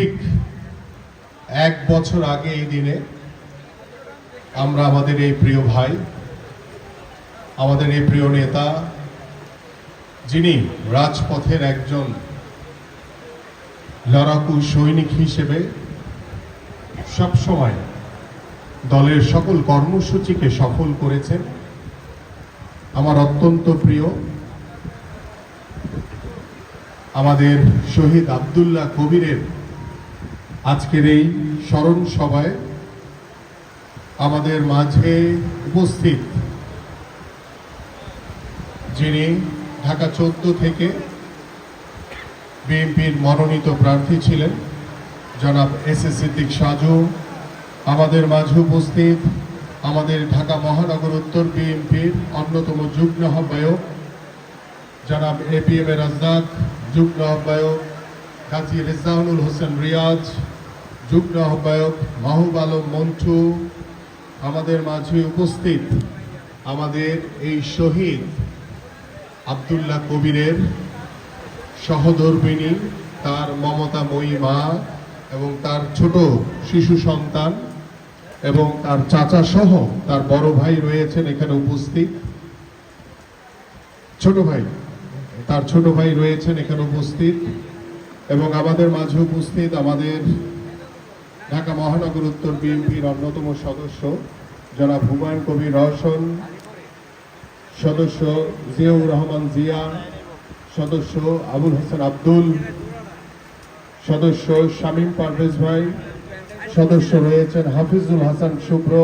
ঠিক এক বছর আগে এই দিনে আমরা আমাদের এই প্রিয় ভাই, আমাদের এই প্রিয় নেতা, যিনি রাজপথের একজন লড়াকু সৈনিক হিসেবে সবসময় দলের সকল কর্মসূচিকে সফল করেছেন, আমার অত্যন্ত প্রিয়, আমাদের শহীদ আবদুল্লাহ কবিরের আজকের এই স্মরণ সভায় আমাদের মাঝে উপস্থিত যিনি ঢাকা চোদ্দ থেকে বিএনপির মনোনীত প্রার্থী ছিলেন, জনাব এস এস সিদ্দিক সাজু, আমাদের মাঝে উপস্থিত আমাদের ঢাকা মহানগর উত্তর বিএনপির অন্যতম যুগ্ম আহ্বায়ক, জনাব এ পি এম এ রাজদাক যুগ্ম আহ্বায়ক কাজী রেজাউনুল হোসেন রিয়াজ, যুগ্ম আহ্বায়ক মাহবুব আলম মন্টু, আমাদের মাঝে উপস্থিত আমাদের এই শহীদ আবদুল্লাহ কবিরের সহধর্মিনী তার মমতা মমতাময়ী মা এবং তার ছোট শিশু সন্তান এবং তার চাচা সহ তার বড় ভাই রয়েছেন এখানে উপস্থিত। ছোট ভাই, তার ছোট ভাই রয়েছেন এখানে উপস্থিত। এবং আমাদের মাঝে উপস্থিত আমাদের ঢাকা মহানগর উত্তর বিএনপির অন্যতম সদস্য, জনাব হুমায়ুন কবির রহসন সদস্য জিয়াউর রহমান জিয়া, সদস্য আবুল হাসান আব্দুল, সদস্য শামীম পারভেজ ভাই, সদস্য রয়েছেন হাফিজুল হাসান শুভ্র,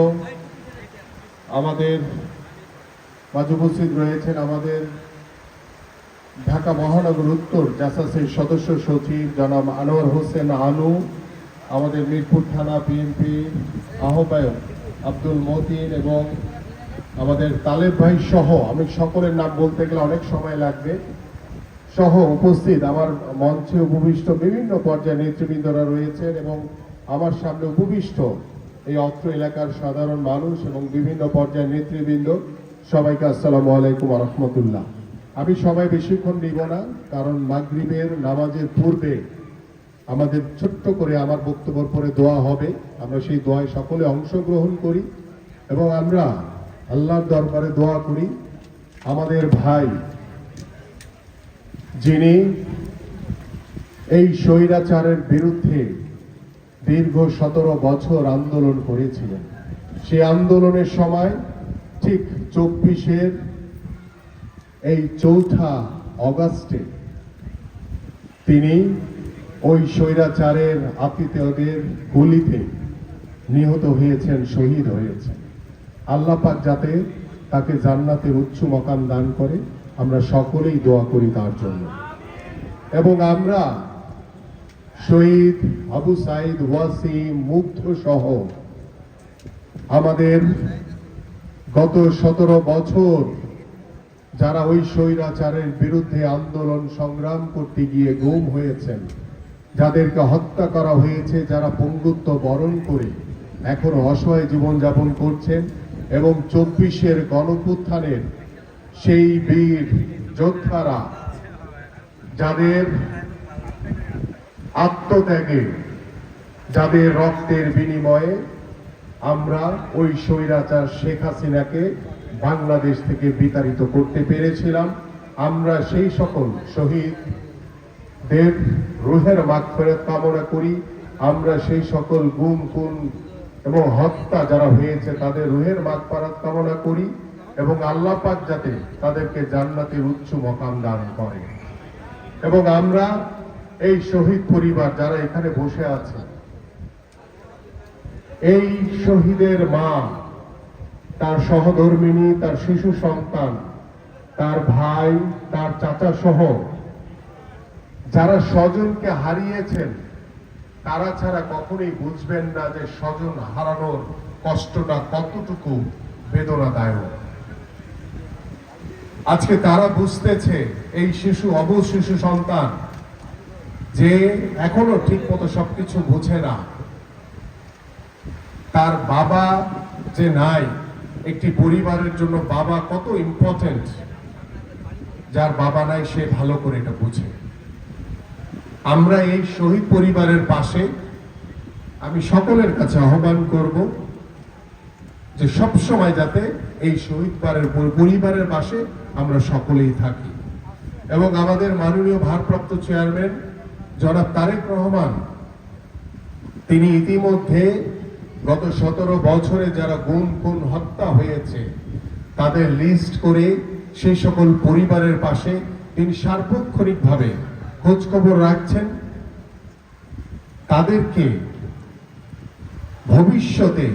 আমাদের মাঝে উপস্থিত রয়েছেন আমাদের ঢাকা মহানগর উত্তর জাসাসের সদস্য সচিব জনাব আনোয়ার হোসেন আনু, আমাদের মিরপুর থানা বিএনপি আহ্বায়ক আব্দুল মতিন এবং আমাদের তালেব ভাই সহ, আমি সকলের নাম বলতে গেলে অনেক সময় লাগবে, সহ উপস্থিত আমার মঞ্চে উপবিষ্ট বিভিন্ন পর্যায়ে নেতৃবৃন্দরা রয়েছেন এবং আমার সামনে উপবিষ্ট এই অত্র এলাকার সাধারণ মানুষ এবং বিভিন্ন পর্যায়ের নেতৃবৃন্দ। সবাইকে আসসালামু আলাইকুম রহমতুল্লাহ। আমি সবাই বেশিক্ষণ নিব না, কারণ মাগরিবের নামাজের পূর্বে আমাদের ছোট্ট করে আমার বক্তব্যের পরে দোয়া হবে। আমরা সেই দোয়ায় সকলে অংশগ্রহণ করি এবং আমরা আল্লাহর দরবারে দোয়া করি। আমাদের ভাই, যিনি এই স্বৈরাচারের বিরুদ্ধে দীর্ঘ সতেরো বছর আন্দোলন করেছিলেন। সেই আন্দোলনের সময় ঠিক চব্বিশের এই চৌঠা অগাস্টে তিনি ওই স্বৈরাচারের আতিথেয়দের গুলিতে নিহত হয়েছেন, শহীদ হয়েছেন। আল্লাহ পাক যাতে তাকে জান্নাতের উচ্চ মকাম দান করে, আমরা সকলেই দোয়া করি তার জন্য। এবং আমরা শহীদ আবু সাইদ ওয়াসিম, মুগ্ধ সহ আমাদের গত সতেরো বছর যারা ওই স্বৈরাচারের বিরুদ্ধে আন্দোলন সংগ্রাম করতে গিয়ে গুম হয়েছেন, যাদেরকে হত্যা করা হয়েছে, যারা পঙ্গুত্ব বরণ করে এখনও অসহায় জীবনযাপন করছেন এবং চব্বিশের গণপুত্থানের সেই বীর যোদ্ধারা, যাদের আত্মত্যাগে, যাদের রক্তের বিনিময়ে আমরা ওই স্বৈরাচার শেখ হাসিনাকে বাংলাদেশ থেকে বিতাড়িত করতে পেরেছিলাম। আমরা সেই সকল শহীদদের রুহের মাগফেরত কামনা করি। আমরা সেই সকল গুম, খুন এবং হত্যা যারা হয়েছে তাদের রুহের মাগফারাত কামনা করি এবং আল্লাহ পাক যাতে তাদেরকে জান্নাতের উচ্চ মকাম দান করে। এবং আমরা এই শহীদ পরিবার যারা এখানে বসে আছে, এই শহীদের মা তার সহধর্মিনী, তার শিশু সন্তান, তার ভাই, তার চাচা সহ যারা স্বজনকে হারিয়েছেন, তারা ছাড়া কখনোই বুঝবেন না যে স্বজন হারানোর কষ্টটা কতটুকু বেদনাদায়ক। আজকে তারা বুঝতেছে এই শিশু অবুজ শিশু সন্তান যে এখনও ঠিক মতো সবকিছু বুঝে না। তার বাবা যে নাই একটি পরিবারের জন্য বাবা কত ইম্পর্টেন্ট যার বাবা নাই সে ভালো করে এটা বুঝে। আমরা এই শহীদ পরিবারের পাশে আমি সকলের কাছে আহ্বান করব যে সব সময় যাতে এই শহীদ পরিবারের পাশে আমরা সকলেই থাকি। এবং আমাদের মাননীয় ভারপ্রাপ্ত চেয়ারম্যান জনাব তারেক রহমান, তিনি ইতিমধ্যে গত সতেরো বছরে যারা গুন খুন, হত্যা হয়েছে, তাদের লিস্ট করে সেই সকল পরিবারের পাশে তিনি সার্বক্ষণিকভাবে ভাবে খোঁজখবর রাখছেন। তাদেরকে ভবিষ্যতে